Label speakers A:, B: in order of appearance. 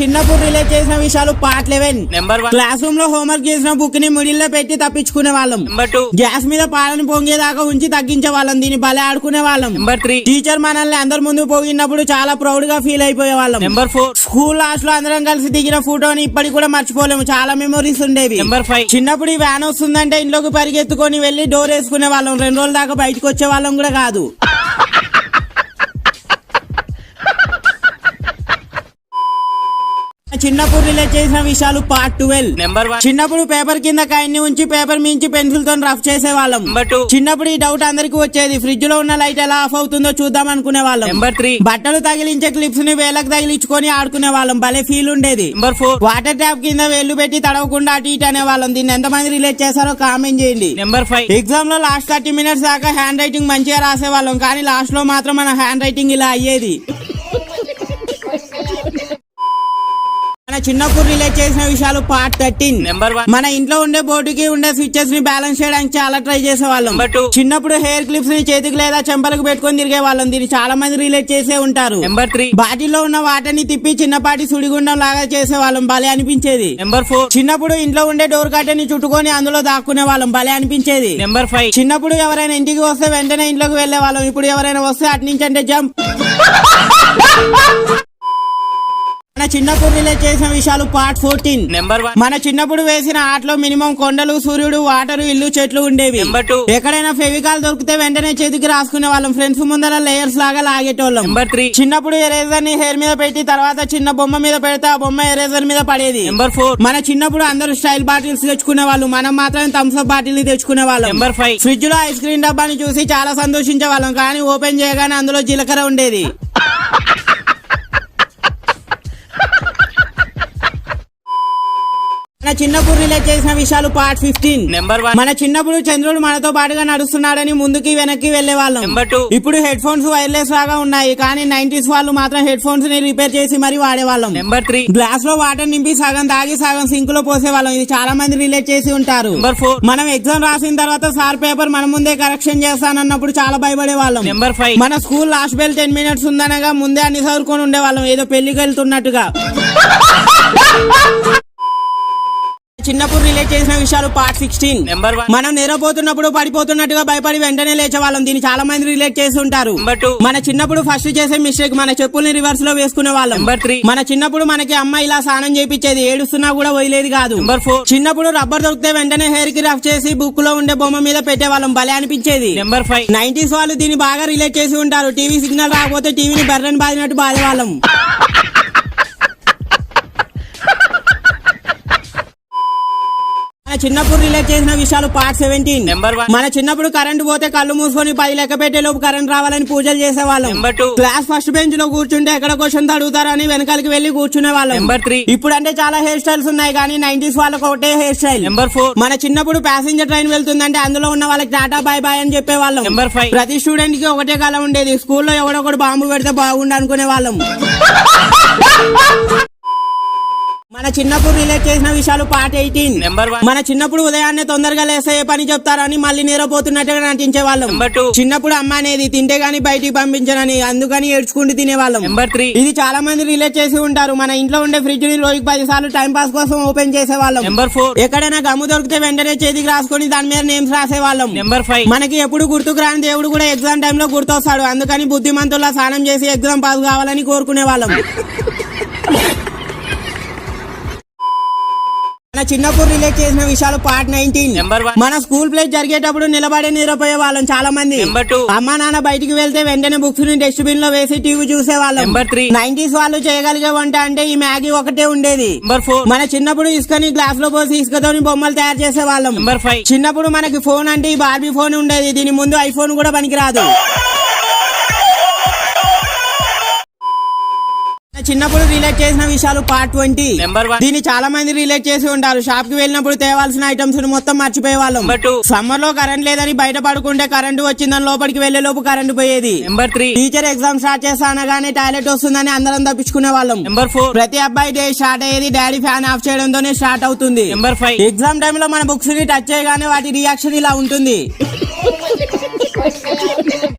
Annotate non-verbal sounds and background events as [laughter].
A: చిన్నప్పుడు రిలేట్ చేసిన విషయాలు part eleven
B: number one
A: class రూమ్లో హోంవర్క్ చేసిన బుక్ని మిడిల్లో పెట్టి తప్పించుకునే వాళ్ళం.
B: నెంబర్ టూ
A: గ్యాస్ మీద పాలని పొంగేదాకా ఉంచి తగ్గించే వాళ్ళం. దీన్ని భలే ఆడుకునే వాళ్ళం.
B: నెంబర్ త్రీ
A: టీచర్ మనల్ని అందరి ముందు పోగినప్పుడు చాలా ప్రౌడ్గా ఫీల్ అయిపోయే వాళ్ళం.
B: నెంబర్ ఫోర్
A: స్కూల్ లాస్ట్లో అందరం కలిసి దిగిన ఫోటోని ఇప్పటికి కూడా మర్చిపోలేము. చాలా మెమరీస్ ఉండేవి.
B: నెంబర్ ఫైవ్
A: చిన్నప్పుడు ఈ వ్యాన్ వస్తుందంటే ఇంట్లోకి పరిగెత్తుకొని వెళ్ళి డోర్ వేసుకునే వాళ్ళం. రెండు రోజుల దాకా బయటకు వచ్చే వాళ్ళం కూడా కాదు. చిన్నప్పుడు రిలేట్ చేసిన విషయాలు పార్ట్ ట్వెల్వ్.
B: Number one.
A: చిన్నప్పుడు పేపర్ కింద కాయన్ని ఉంచి పేపర్ మించి పెన్సిల్తో రఫ్ చేసే వాళ్ళం
B: నెంబర్ టూ.
A: చిన్నప్పుడు ఈ డౌట్ అందరికి వచ్చేది ఫ్రిడ్జ్లో ఉన్న లైట్ ఎలా ఆఫ్ అవుతుందో చూద్దాం అనుకునే వాళ్ళం
B: నెంబర్ త్రీ.
A: బట్టలు తగిలించే క్లిప్స్ని వేలకు తగిలించుకొని ఆడుకునే వాళ్ళం భలే ఫీల్ ఉండేది.
B: Number four.
A: వాటర్ ట్యాప్ కింద వేలు పెట్టి తడవకుండా అటు ఇటు అనే వాళ్ళం దీన్ని ఎంతమంది రిలేట్ చేశారో కామెంట్ చేయండి.
B: Number five.
A: ఎగ్జామ్లో లాస్ట్ థర్టీ మినిట్స్ దాకా హ్యాండ్ రైటింగ్ మంచిగా రాసేవాళ్ళం. కానీ లాస్ట్లో మాత్రం మన హ్యాండ్ రైటింగ్ ఇలా అయ్యేది. మన చిన్నప్పుడు రిలేట్ చేసిన విషయాలు పార్ట్ థర్టీన్
B: నెంబర్ వన్
A: మన ఇంట్లో ఉండే బోర్డుకి ఉండే స్విచ్చెస్ని బ్యాలెన్స్ చేయడానికి చాలా ట్రై చేసేవాళ్ళం. చిన్నప్పుడు హెయిర్ క్లిప్స్ని చేతికి లేదా చెంపలకు పెట్టుకొని తిరిగే వాళ్ళం దీన్ని చాలా మంది రిలేట్ చేసే ఉంటారు.
B: నెంబర్ త్రీ
A: బాటిల్లో ఉన్న వాటర్ని తిప్పి చిన్నపాటి సుడిగుండం లాగా చేసేవాళ్ళం. భలే అనిపించేది.
B: నెంబర్ ఫోర్
A: చిన్నప్పుడు ఇంట్లో ఉండే డోర్ కట్టె ని చుట్టుకొని అందులో దాక్కునే వాళ్ళం. భలే అనిపించేది.
B: నెంబర్ ఫైవ్
A: చిన్నప్పుడు ఎవరైనా ఇంటికి వస్తే వెంటనే ఇంట్లోకి వెళ్ళే వాళ్ళం ఇప్పుడు ఎవరైనా వస్తే అటు నుంచి అంటే జంప్ మన చిన్నప్పుడు రిలేట్ చేసిన విషయాలు పార్ట్ ఫోర్టీన్
B: నెంబర్ వన్
A: మన చిన్నప్పుడు వేసిన ఆటలో మినిమం కొండలు సూర్యుడు వాటర్ ఇల్లు చెట్లు ఉండేవి.
B: నెంబర్ టూ
A: ఎక్కడైనా ఫెవికాల్ దొరికితే వెంటనే చేతికి రాసుకునే వాళ్ళం. ఫ్రెండ్స్ ముందర లేయర్స్ లాగా లాగేటోళ్ళం.
B: నెంబర్ త్రీ
A: చిన్నప్పుడు ఎరేజర్ని హెయిర్ మీద పెట్టి తర్వాత చిన్న బొమ్మ మీద పెడితే ఆ బొమ్మ ఎరేజర్ మీద పడేది.
B: నెంబర్ ఫోర్
A: మన చిన్నప్పుడు అందరూ స్టైల్ బాటిల్స్ తెచ్చుకునే వాళ్ళు. మనం మాత్రం థమ్స్ అప్ బాటిల్ని తెచ్చుకునే వాళ్ళం.
B: నెంబర్ ఫైవ్
A: ఫ్రిడ్జ్లో ఐస్ క్రీమ్ డబ్బాని చూసి చాలా సంతోషించే వాళ్ళం. కానీ ఓపెన్ చేయగానే అందులో జీలకర్ర ఉండేది. రిలేట్ చేసిన విషయాలు పార్ట్ ఫిఫ్టీన్.
B: నెంబర్ వన్
A: మన చిన్నప్పుడు చంద్రుడు మనతో పాటుగా నడుస్తున్నాడని ముందుకి వెనక్కి వెళ్ళే వాళ్ళం
B: నెంబర్ టూ
A: ఇప్పుడు హెడ్ ఫోన్స్ వైర్లెస్ లాగా ఉన్నాయి కానీ నైన్టీస్ వాళ్ళు మాత్రం హెడ్ ఫోన్స్ని రిపేర్ చేసి మరి వాడేవాళ్ళం.
B: నెంబర్ త్రీ
A: గ్లాస్లో వాటర్ నింపి సగం తాగి సగం సింక్లో పోసేవాళ్ళం. ఇది చాలా మంది రిలేట్ చేసి ఉంటారు.
B: నెంబర్ ఫోర్
A: మనం ఎగ్జామ్ రాసిన తర్వాత సార్ పేపర్ మన ముందే కరెక్షన్ చేస్తానన్నప్పుడు చాలా భయపడే వాళ్ళం
B: నెంబర్ ఫైవ్
A: మన school last bell ten minutes ఉందనగా ముందే అన్ని చదువుకొని ఉండేవాళ్ళం. ఏదో పెళ్ళికి వెళ్తున్నట్టుగా. చిన్నప్పుడు రిలేట్ చేసిన విషయాలు పార్ట్ సిక్స్టీన్
B: నెంబర్ వన్
A: మనం నిద్రపోతున్నప్పుడు పడిపోతున్నట్టుగా భయపడి వెంటనే లేచేవాళ్ళం దీన్ని చాలా మంది రిలేట్ చేసి ఉంటారు.
B: నెంబర్ టూ
A: మన చిన్నప్పుడు ఫస్ట్ చేసే మిస్టేక్ మన చెప్పుల్ని రివర్స్లో వేసుకునే వాళ్ళం.
B: నెంబర్ త్రీ
A: మన చిన్నప్పుడు మనకి అమ్మ ఇలా స్నానం చేపించేది ఏడుస్తున్నా కూడా వదిలేది కాదు.
B: నెంబర్ ఫోర్
A: చిన్నప్పుడు రబ్బర్ దొరికితే వెంటనే హెయిర్కి రఫ్ చేసి బుక్లో ఉండే బొమ్మ మీద పెట్టేవాళ్ళం. భలే అనిపించేది.
B: నెంబర్ ఫైవ్
A: నైన్టీస్ వాళ్ళు దీన్ని బాగా రిలేట్ చేసి ఉంటారు. టీవీ సిగ్నల్ రాకపోతే టీవీని బర్రెని బాదినట్టు బాధేవాళ్ళం చిన్నప్పుడు రిలేట్ చేసిన విషయాలు పార్ట్ సెవెంటీన్
B: నెంబర్ వన్
A: మన చిన్నప్పుడు కరెంట్ పోతే కళ్ళు మూసుకొని పది లెక్క పెట్టే లోపు కరెంట్ రావాలని పూజలు చేసేవాళ్ళం.
B: నెంబర్ టూ
A: క్లాస్ ఫస్ట్ బెంచ్లో కూర్చుంటే ఎక్కడ క్వశ్చన్ అడుగుతారని వెనకాలకి వెళ్ళి కూర్చునే వాళ్ళం
B: నెంబర్ త్రీ
A: ఇప్పుడు అంటే చాలా హెయిర్ స్టైల్స్ ఉన్నాయి కానీ నైన్టీస్ వాళ్ళకి ఒకటే హెయిర్ స్టైల్
B: నెంబర్ ఫోర్
A: మన చిన్నప్పుడు ప్యాసింజర్ ట్రైన్ వెళ్తుందంటే అందులో ఉన్న వాళ్ళకి టాటా బాయ్ బాయ్ అని చెప్పేవాళ్ళం.
B: నెంబర్ ఫైవ్
A: ప్రతి స్టూడెంట్కి ఒకటే కాలం ఉండేది. స్కూల్లో ఎవడొకడు బాంబు పెడితే బాగుండు అనుకునే వాళ్ళం మన చిన్నప్పుడు రిలేట్ చేసిన విషయాలు పార్ట్ ఎయిటీన్
B: నెంబర్ వన్
A: మన చిన్నప్పుడు ఉదయాన్నే తొందరగా లేస్తే ఏ పని చెప్తారని మళ్ళీ నిద్రపోతున్నట్టుగా నటించే వాళ్ళం
B: నెంబర్ టూ
A: చిన్నప్పుడు అమ్మ అనేది తింటే గాని బయటికి పంపించనని అందుకని ఏడ్చుకుంటూ తినేవాళ్ళం.
B: నెంబర్ త్రీ
A: ఇది చాలా మంది రిలేట్ చేసి ఉంటారు. మన ఇంట్లో ఉండే ఫ్రిడ్జ్ని రోజుకి పది సార్లు టైం పాస్ కోసం ఓపెన్ చేసేవాళ్ళం.
B: నెంబర్ ఫోర్
A: ఎక్కడైనా గమ్ము దొరికితే వెంటనే చేతికి రాసుకొని దాని మీద నేమ్స్ రాసేవాళ్ళం.
B: నెంబర్ ఫైవ్
A: మనకి ఎప్పుడు గుర్తుకు రాని దేవుడు కూడా ఎగ్జామ్ టైంలో గుర్తొస్తాడు. అందుకని బుద్ధిమంతుల్లా స్నానం చేసి ఎగ్జామ్ పాస్ కావాలని కోరుకునే వాళ్ళం చిన్నప్పుడు రిలేట్ చేసిన విషయాలు పార్ట్ నైన్టీన్. మన స్కూల్ ప్లే జరిగేటప్పుడు నిలబడి నిద్రపోయే వాళ్ళం చాలా మంది. అమ్మా నాన్న బయటికి వెళ్తే వెంటనే బుక్స్ని డస్ట్బిన్లో వేసి టీవీ చూసేవాళ్ళం.
B: నెంబర్ త్రీ
A: నైన్టీస్ వాళ్ళు చేయగలిగే వంట అంటే ఈ మ్యాగీ ఒకటే ఉండేది. మన చిన్నప్పుడు ఇసుకని గ్లాస్లో పోసి ఇసుకతోని బొమ్మలు తయారు చేసేవాళ్ళం.
B: నెంబర్ ఫైవ్
A: చిన్నప్పుడు మనకి ఫోన్ అంటే ఈ బార్బీ ఫోన్ ఉండేది. దీని ముందు ఐఫోన్ కూడా పనికిరాదు. చిన్నప్పుడు రిలేట్ చేసిన విషయాలు పార్ట్ ట్వంటీ
B: నెంబర్ వన్
A: దీన్ని చాలా మంది రిలేట్ చేసి ఉంటారు. షాప్కి వెళ్ళినప్పుడు తేవాల్సిన ఐటమ్స్ మొత్తం మర్చిపోయే వాళ్ళం.
B: నెంబర్ టూ
A: సమ్మర్లో కరెంట్ లేదని బయట పడుకుంటే కరెంటు వచ్చిందని లోపలికి వెళ్ళే లోపు కరెంటు పోయేది.
B: Number three
A: teacher exam start చేస్తా అనగానే టాయిలెట్ వస్తుందని అందరం తప్పించుకునే వాళ్ళం.
B: నెంబర్ ఫోర్
A: ప్రతి అబ్బాయి డే స్టార్ట్ అయ్యేది డాడీ ఫ్యాన్ ఆఫ్ చేయడంతోనే స్టార్ట్ అవుతుంది.
B: నెంబర్ ఫైవ్
A: ఎగ్జామ్ టైంలో మన బుక్స్ని టచ్ చేయగానే వాటి రియాక్షన్ ఇలా ఉంటుంది. [laughs]